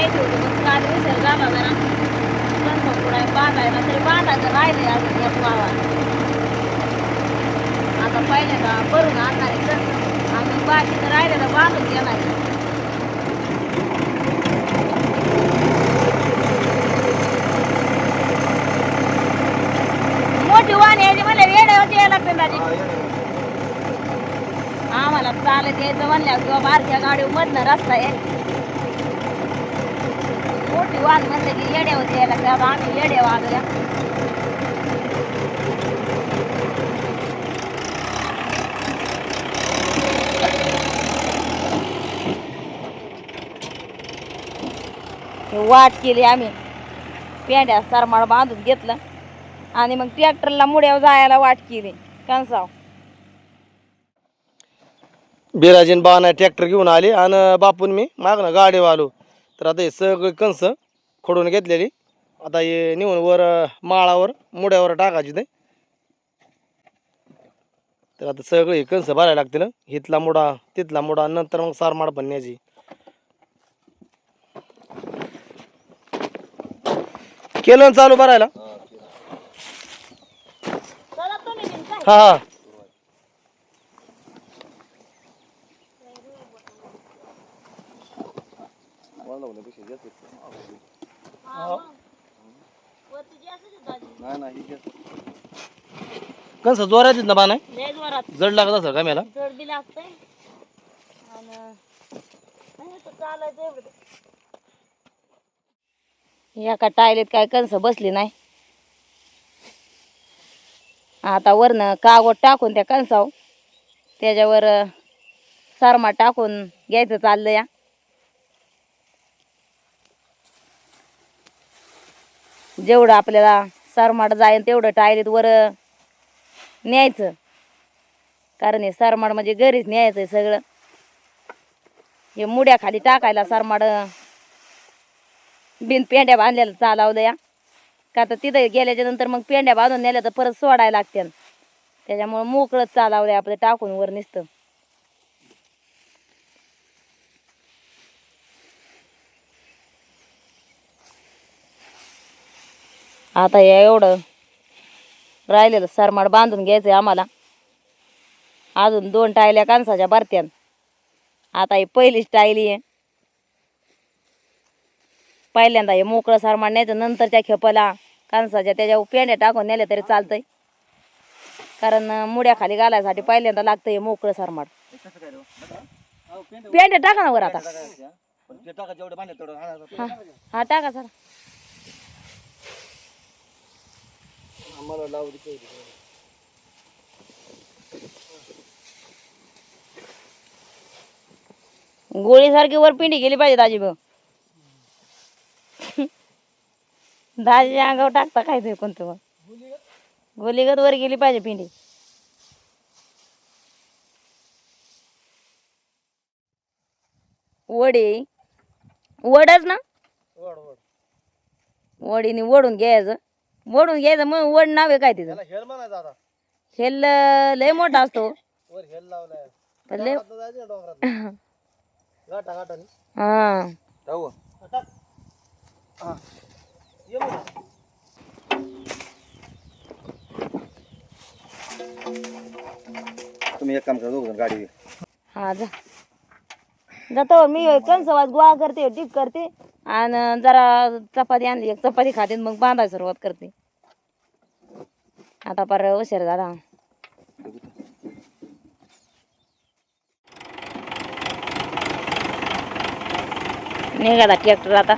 यायची होती पण काल उशीर झाला जरा पण पुढे बांधायला तरी बांधायचं राहिलंय अजून एक वावा आता पहिल्यांदा भरून आणणार आहे तर आम्ही बाकीचं राहिलेलं बांधून घेणार आहे. मोठी वाणी यायची म्हणले रेड्या होती यायला दाजी आम्हाला चालत यायचं म्हणल्यावर किंवा बारक्या गाडी मधनं रस्ता आहे मोठी वाघ म्हणलं की येड्या होती यायला लागते आम्ही येड्या वागल्या वाट केली आम्ही. पेंड्या सरमाळ बांधून घेतलं. आणि मग ट्रॅक्टरला मुड्यावर जायला वाट केली. कणसाव. बिराजीन बाना ट्रॅक्टर घेऊन आले आणि बापून मी मागणं गाडीवर आलो तर आता हे सगळे कणस खोडून घेतलेली. आता हे नेऊन वर माळावर मुड्यावर टाकायची ते. तर आता सगळे हे कणस भरायला लागतील इथला मुडा तिथला मुडा नंतर मग सारमाड पण न्यायची केलं. चालू भरायला हा हा. कणस जोरात येत ना लय जोरात. जड लागत असेल का मेला? जड बी लागतंय. आणि नाही तर चालायचं एवढं. एका टायलीत काय कंस बसली नाही. आता वरनं कागद टाकून त्या कणसाव त्याच्यावर अं, सारमा टाकून घ्यायचं चाललं या. जेवढं आपल्याला सरमाट जाईल तेवढं टायलीत वर न्यायचं. कारण हे सरमाड म्हणजे घरीच न्यायचं आहे सगळं. हे मुड्या खाली टाकायला सरमाड बिन पेंड्या बांधल्याला चालावलं या का तर तिथं गेल्याच्यानंतर मग पेंड्या बांधून नेल्या तर परत सोडायला लागते त्याच्यामुळं मोकळंच चालावलं आपलं टाकून वर निसतं. आता या एवढं राहिलेलं सरमाड बांधून घ्यायचंय आम्हाला. अजून दोन टायल्या कांसाच्या भरत्यान. आता ही पहिलीच टायली आहे. पहिल्यांदा हे मोकळं सरमाड न्यायचं नंतरच्या खेपाला कांसाच्या त्याच्यावर पेंड्या टाकून नेल्या तरी चालतंय. कारण अं, मुड्या खाली घालायसाठी पहिल्यांदा लागतं हे मोकळं सरमाड. पेंड्या टाका ना वर आता. हा हा टाका सर गोळीसारखी वर पिंडी गेली पाहिजे दाजी भाऊ. दाजी अंगावर टाकता काय ते कोणतं मग? गोलीगत वर गेली पाहिजे पिंडी. वडी. वडच ना? वडीने वडून घ्यायचं. वडून घ्यायचं मग वड नाव आहे काय तिचं? हेल म्हणायचं आता. हेल लय मोठा असतो. वर हेल लावलाय. पण लय आता जायचं ना डोंगरात गाठा गाठाने हा. जाऊ. टाक. हा. ये मग. तुम्ही एक काम करा दोघं गाडी हा जा. जातो मी कंसवाज गोळा करते टीप करते. आणि जरा चपाती आणली एक चपाती खाते मग बांधायला सुरुवात करते. आता पर उशीर झाला. निघाला ट्रॅक्टर आता.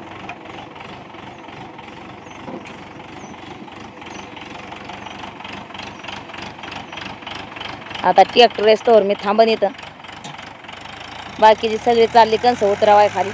आता ट्रॅक्टर असतोवर मी थांबन इथं. बाकीची सगळी चालली कंस उतरावाय खाली.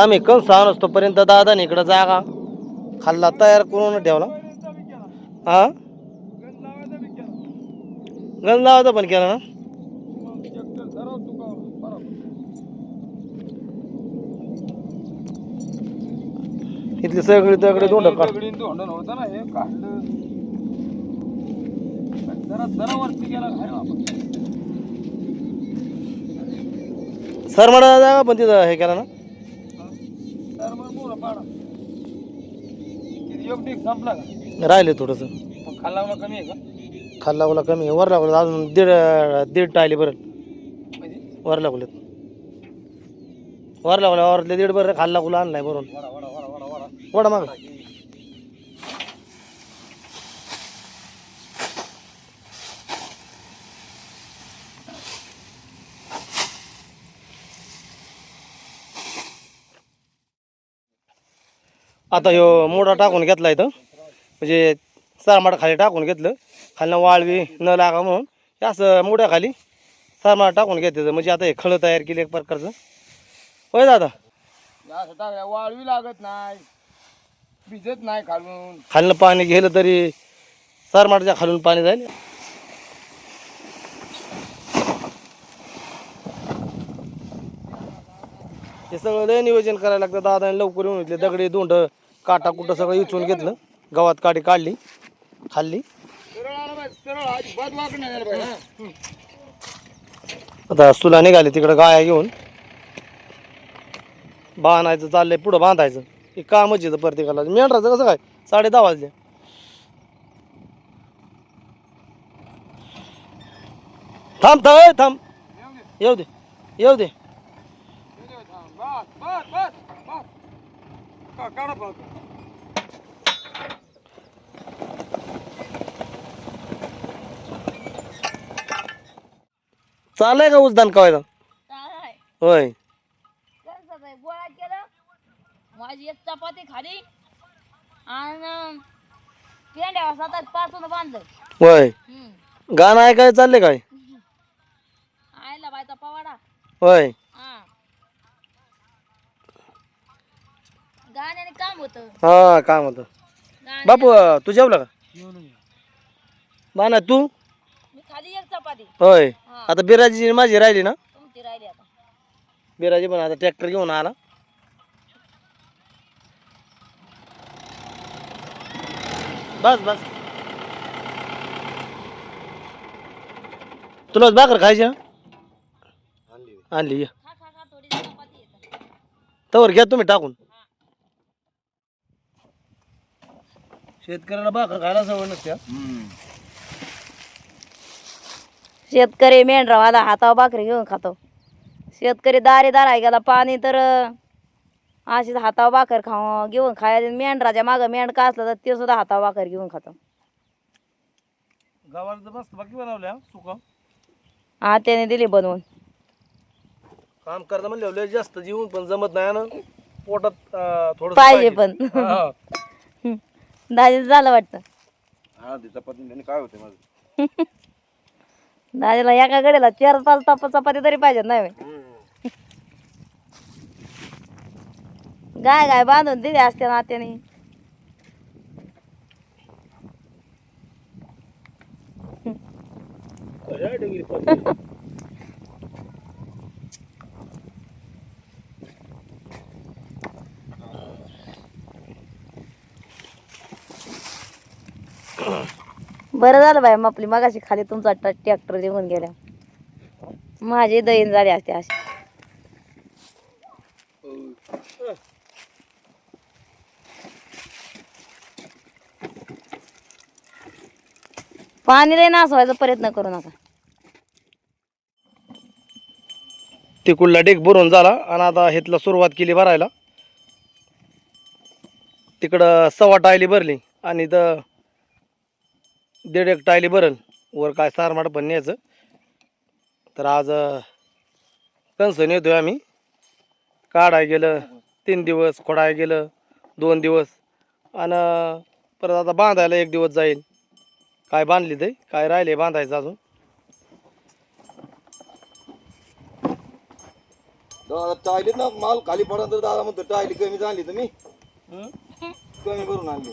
आम्ही कंस आणूस तोपर्यंत दादाने इकडं जागा. खाल्ला तयार करून ठेवला. हा गंज लावायचा पण केला ना? इथली सगळी दगडी दोंड काढ. हे बाबा. सरमाडा जागा पण तिथं हे केला ना? संपला का राहिले थोडंसं. मग खाल्ला कमी आहे का? खाल्ला उला कमी आहे. वर लागलं अजून दीड दीड टायली बरं म्हणजे? वर लागलेत वर लागल्या वरले दीड बरं खाल्ला गुला आणलाय बरोबर वडा वडा वडा वडा वडा. वडा माग. आता ह्यो मोडा टाकून घेतला इथं. म्हणजे सारमाड खाली टाकून घेतलं. खालनं वाळवी न लागा म्हणून हे असं मोड्याखाली सारमाड टाकून घेतलं म्हणजे आता हे खळं तयार केली एक प्रकारचं. होय दादा? असं टाकल्या वाळवी लागत नाही. भिजत नाही खालून. खालनं पाणी गेलं तरी सारमाडच्या खालून पाणी जाईल. हे सगळं लय नियोजन करायला लागतं. दादाने लवकर येऊन घेतले दगडी दोंड काटा कुठं सगळं इचून घेतलं. गवात काठी काढली खाल्ली. आता सुला निघाली तिकडं गाया घेऊन. बांधायचं चाललंय पुढं बांधायचं. हे कामच येतं प्रत्येकाला मेंढराचं कसं काय? साडे दहा वाजले. थांब थांब थांब. येऊ दे येऊ दे. पाहतो. चाललंय का उचदान कवायला? काय होय. गोळा केलं. माझी एक चपाती खाली. आणि पेंड्या सात पाचून बांधलं. होय. हम्म. गाणं ऐकाय चाललंय काय? आयला बायचा पवाडा. होय हा गाण्याने काम होतं. हा काम होतं. गाण्याने- बापू तू जेवला का? बाना तू? मी खाली एक चपाती. होय. हा. आता बिराजी माझी राहिली ना? तुमची राहिली आता. बिराजी पण आता ट्रॅक्टर घेऊन आला. बस बस. तुला भाकर खायची ना आणली ये. खा खा खा थोडी चपाती येतं. तवर घ्या तुम्ही टाकून. शेतकऱ्याला भाकर खायला सवय नसते शेतकरी मेंढरावाला हातावर भाकरी घेऊन खातो. शेतकरी दारे दारा गेला पाणी तर अशीच हातावर भाकर खाऊ घेऊन खायला मेंढराच्या मागं मेंढका असलं तर ते सुद्धा हातावर भाकर घेऊन खातो. गावाला मस्त बाकी बनवल्या सुका. हा त्याने दिली बनवून. काम करता म्हणलं जास्त जीवन पण जमत नाही ना. पोटात थोडं पाहिजे पण. दाजीचं झालं वाटतं. हा ती चपाती काय होते माझं? दाजीला एका गडीला चार पाच तप चपाती तरी पाहिजेत नाही होय. गाय गाय बांधून दिली असते ना त्याने बरं झालं बाय आपली मगाशी खाली तुमचा ट्रॅक्टर निघून गेल्या माझे दहीन झाली असते अशी. पाणी लय नासवायचा प्रयत्न करू नका. तिकडला डेक भरून झाला आणि आता हेतला सुरुवात केली भरायला. तिकडं सव्वा टायली भरली आणि तर दीड एक टायली भरल. वर काय सारमाट पण न्यायचं. तर आज अं, कणस नेतोय आम्ही. काढाय गेलं तीन दिवस खोडाय गेलं दोन दिवस. आणि परत आता बांधायला एक दिवस जाईल काय बांधली ते? काय राहिले बांधायचं अजून? टायलीत ना माल खाली पडा तर दादा म्हणतो टायली कमी झाली तुम्ही कमी करून आणली.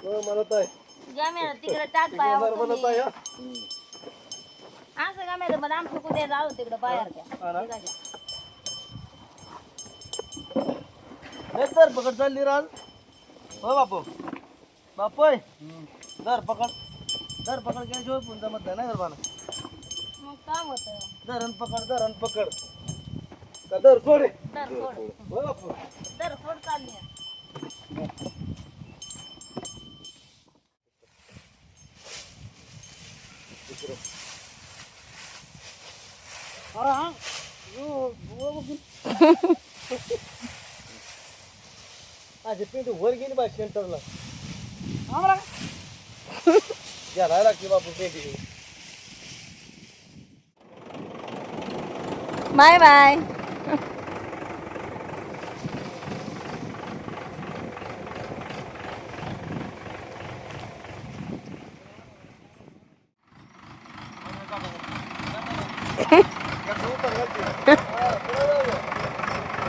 म्हणत आहे गाम्याला तिकडे टाक पायावर तुम्ही. असं गाम्याला मला आमचं कुठे जाऊ तिकडे बाहेर द्या दर पकड चालली राज हो बापू. बापू दर पकड. दर पकड घ्यायची पण जमत नाही ना गरबाला मग काम होतं? धरण पकड धरण पकड. का दर सोडे. तर सोड. हो बापू. तर सोड चालली असे पिंटू वर गेली बा सेंटरला घ्यायला लागते बापू पेंटी बाय बाय.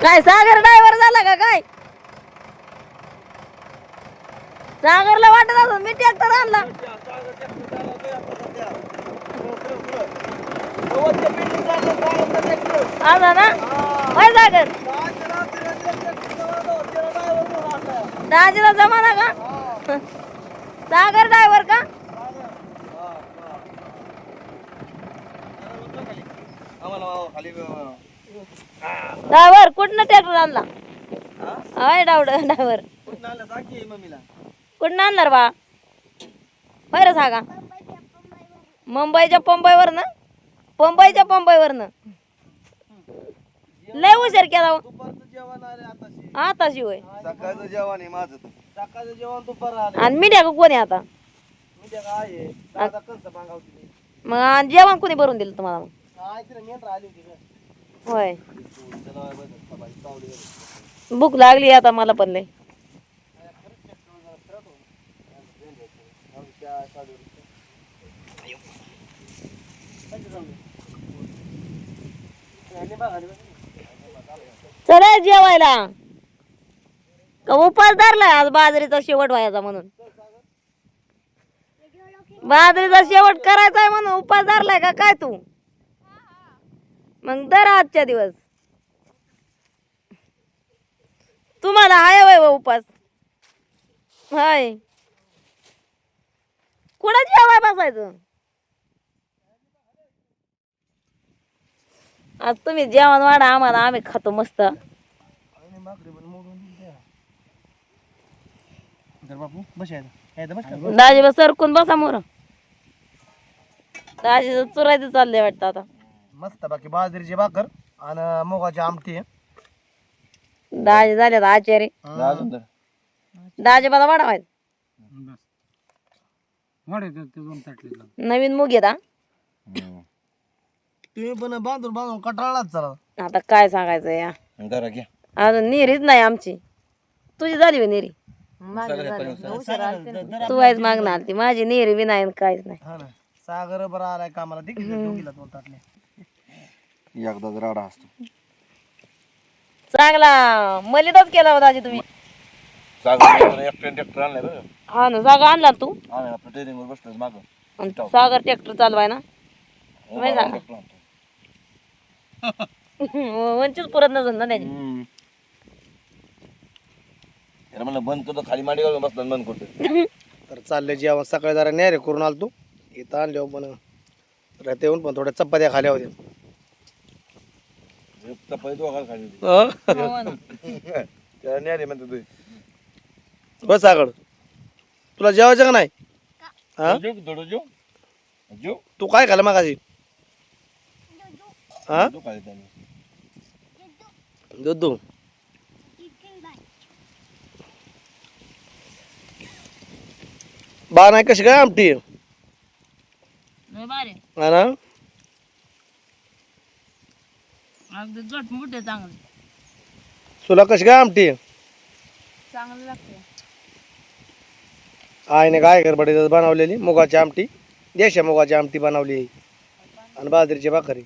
काय सागर ड्रायव्हर झाला का काय? सागरला वाटत असून मी ट्रॅक्टर आणला. आला ना? होय सागर? दाजीला जमाना का? सागर ड्रायव्हर का? ड्रायव्हर कुठनं ट्रॅक्टर आणला? होय डावड ड्रायव्हर मम्मीला. कुठनं आणणार बा? बरं सांगा. मुंबईच्या पंबईवर ना पंबईच्या पंबईवर ना लय हुशार केला. दुपारचं जेवण आले आताशी. आता शिवाय सकाळचं जेवण आहे माझं. सकाळचं जेवण दुपार आले आणि मीडिया का कोणी आता? मग आणि जेवण कोणी भरून दिलं तुम्हाला मग? होय. भूक लागली आता मला पण लय. चला जेवायला. का उपास धरलाय आज बाजरीचा शेवट व्हायचा म्हणून. बाजरीचा शेवट करायचा आहे म्हणून उपास धरलाय का काय तू? मग दर आजच्या दिवस. तुम्हाला हाय वय उपास. हाय. कुठं जेवाय बसायचं? आज तुम्ही जेवण वाढा आम्हाला आम्ही खातो मस्त? दाजी सरकून बसा मोर. दाजी चुरायचं चाललंय वाटतं आता. मस्त बाकी बाजरीची भाकर आणि मुगाची आमटी आहे. दाजी झाल्यात आचार्य दाजी मला वाढवायचं नवीन मुग येता तुम्ही पण बांधून बांधून कटाळलाच चला. आता काय सांगायचं या. घ्या. अजून निरीच नाही आमची. तुझी झाली होय निरी. तू वाईच मागणार आलती माझी निरी बी नाही आणि काहीच नाही. हा ना. सागर बरं आलाय कामाला. दोन एकदाच राडा असतो. चांगला. मलिदाच केला होता दाजी तुम्ही. एकट्याने ट्रॅक्टर आणलाय बरं. हा ना जागा आणला तू? आम्ही आपलं ट्रेनिंगवर बसलो मागं. आणि सागर ट्रॅक्टर चालवाय ना? नाही सांगा वंचीच पुरत नसेल ना त्याची. त्याला म्हणलं बंद करतो खाली मांडी घालून बसला आणि बंद करतो तर चालले जेवण सकाळी जरा न्यारे करून आलतो. इथं आणले पण राहते येऊन पण थोड्या चपात्या खाल्या होत्या. चपाती दोघाला खाली होती. हं? हो ना. त्याला न्यारे म्हणतो तू. हो तुला जेवायचं का नाही? हा? थोडं तू काय खाल्लं मागाशी? हा? खाली त्याने. दूध दूध बा नाही कशी काय आमटी? लय भारी. हा ना? अगदी जट मोठे चांगले. तुला कशी काय आमटी? चांगलं लागते आईने काय करबडी बनवलेली? मुगाची आमटी. देशा मुगाची आमटी बनवली. आणि बाजरीची भाकरी.